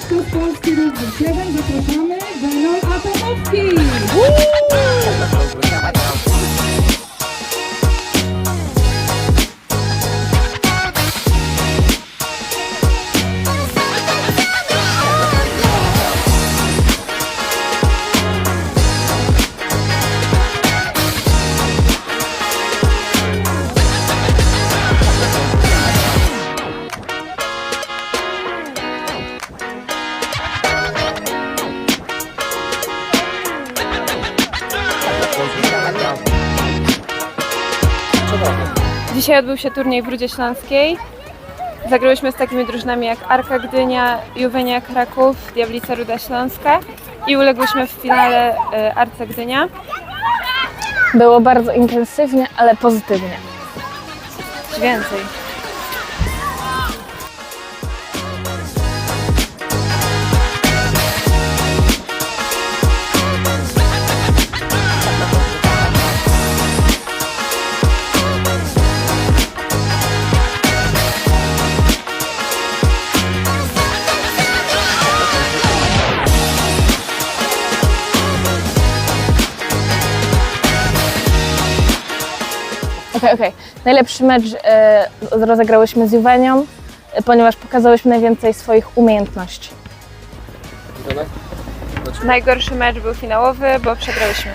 Polska z Polski Rozwój 7 zapraszamy Zenon Atomowski! Dzisiaj odbył się turniej w Rudzie Śląskiej. Zagrałyśmy z takimi drużynami jak Arka Gdynia, Juwenia Kraków, Diablica Ruda Śląska i uległyśmy w finale y, Arce Gdynia. Było bardzo intensywnie, ale pozytywnie. Coś więcej. Okej, okej. Najlepszy mecz e, rozegrałyśmy z Juwenią, e, ponieważ pokazałyśmy najwięcej swoich umiejętności. Najgorszy mecz był finałowy, bo przegrałyśmy.